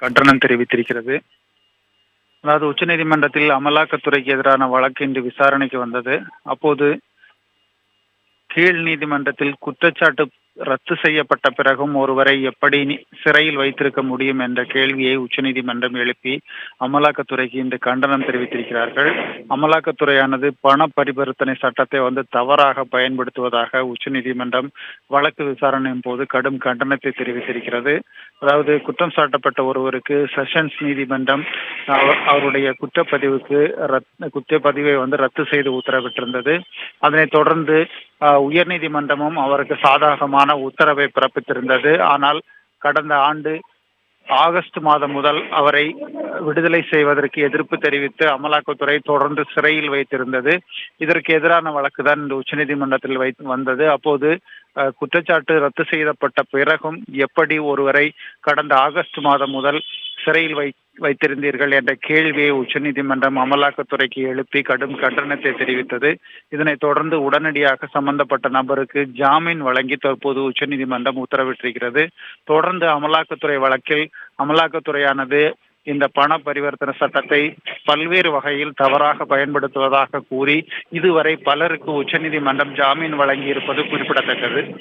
கண்டனம் தெரிவித்திருக்கிறது. அதாவது உச்சநீதிமன்றத்தில் அமலாக்கத்துறைக்கு எதிரான வழக்கு இன்று விசாரணைக்கு வந்தது. அப்போது கீழ் நீதிமன்றத்தில் குற்றச்சாட்டு ரத்து செய்யப்பட்ட பிறகும் ஒருவரை எப்படி சிறையில் வைத்திருக்க முடியும் என்ற கேள்வியை உச்சநீதிமன்றம் எழுப்பி அமலாக்கத்துறைக்கு இந்த கண்டனம் தெரிவித்திருக்கிறார்கள். அமலாக்கத்துறையானது பண பரிவர்த்தனை சட்டத்தை வந்து தவறாக பயன்படுத்துவதாக உச்சநீதிமன்றம் வழக்கு விசாரணையின் போது கடும் கண்டனத்தை தெரிவித்திருக்கிறது. அதாவது குற்றம் சாட்டப்பட்ட ஒருவருக்கு செஷன்ஸ் நீதிமன்றம் அவருடைய குற்றப்பதிவுக்கு ரத் குற்றப்பதிவை வந்து ரத்து செய்து உத்தரவிட்டிருந்தது. அதனைத் தொடர்ந்து உயர்நீதிமன்றமும் அவருக்கு சாதகமான உத்தரவை பிறப்பித்திருந்தது. ஆனால் கடந்த ஆண்டு ஆகஸ்ட் மாதம் முதல் அவரை விடுதலை செய்வதற்கு எதிர்ப்பு தெரிவித்து அமலாக்கத்துறை தொடர்ந்து சிறையில் வைத்திருந்தது. இதற்கு எதிரான வழக்கு தான் இந்த உச்சநீதிமன்றத்தில் வை வந்தது. அப்போது அஹ், குற்றச்சாட்டு ரத்து செய்யப்பட்ட பிறகும் எப்படி ஒருவரை கடந்த ஆகஸ்ட் மாதம் முதல் சிறையில் வை வைத்திருந்தீர்கள் என்ற கேள்வியை உச்சநீதிமன்றம் அமலாக்கத்துறைக்கு எழுப்பி கடும் கண்டனத்தை தெரிவித்தது. இதனைத் தொடர்ந்து உடனடியாக சம்பந்தப்பட்ட நபருக்கு ஜாமீன் வழங்கி தற்போது உச்சநீதிமன்றம் உத்தரவிட்டிருக்கிறது. தொடர்ந்து அமலாக்கத்துறை வழக்கில் அமலாக்கத்துறையானது இந்த பண பரிவர்த்தனை சட்டத்தை பல்வேறு வகையில் தவறாக பயன்படுத்துவதாக கூறி இதுவரை பலருக்கு உச்சநீதிமன்றம் ஜாமீன் வழங்கி இருப்பது குறிப்பிடத்தக்கது.